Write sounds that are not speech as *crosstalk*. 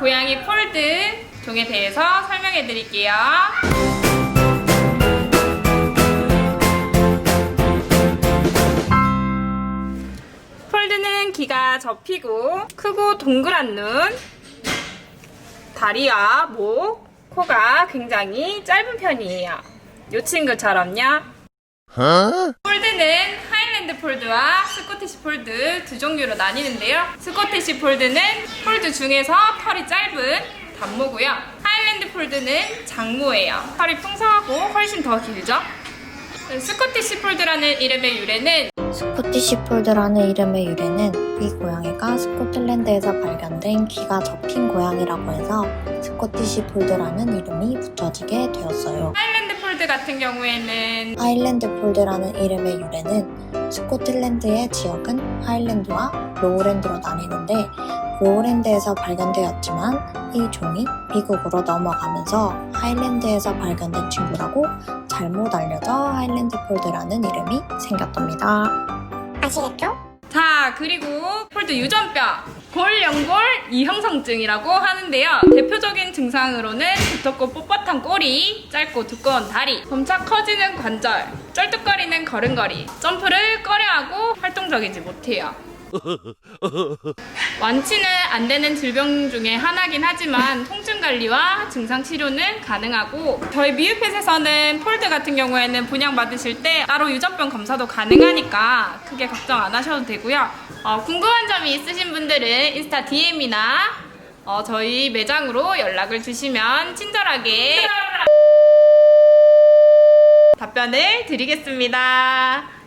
고양이 폴드 종에 대해서 설명해 드릴게요. 폴드는 귀가 접히고 크고 동그란 눈, 다리와 목, 코가 굉장히 짧은 편이에요. 요 친구처럼요. 폴드는 하일랜드 폴드와 스코티시 폴드 두 종류로 나뉘는데요. 스코티시 폴드는 폴드 중에서 털이 짧은 단모고요. 하일랜드 폴드는 장모예요. 털이 풍성하고 훨씬 더 길죠. 스코티시 폴드라는 이름의 유래는 스코티시 폴드라는 이름의 유래는 이 고양이가 스코틀랜드에서 발견된 귀가 접힌 고양이라고 해서 스코티시 폴드라는 이름이 붙여지게 되었어요. 하일랜드 폴드 같은 경우에는 하일랜드 폴드라는 이름의 유래는 스코틀랜드의 지역은 하일랜드와 로우랜드로 나뉘는데 로우랜드에서 발견되었지만 이 종이 미국으로 넘어가면서 하일랜드에서 발견된 친구라고 잘못 알려져 하일랜드 폴드라는 이름이 생겼답니다. 아시겠죠? 자, 그리고 폴드 유전병, 골연골 이형성증이라고 하는데요. 대표적인 증상으로는 두텁고 뻣뻣한 꼬리, 짧고 두꺼운 다리, 점차 커지는 관절, 쩔뚝거리는 걸음걸이, 점프를 꺼려하고 활동적이지 못해요. *laughs* 완치는 안 되는 질병 중에 하나긴 하지만 통증 관리와 증상 치료는 가능하고 저희 미유펫에서는 폴드 같은 경우에는 분양 받으실 때 따로 유전병 검사도 가능하니까 크게 걱정 안 하셔도 되고요. 어, 궁금한 점이 있으신 분들은 인스타 DM이나 어, 저희 매장으로 연락을 주시면 친절하게 답변을 드리겠습니다.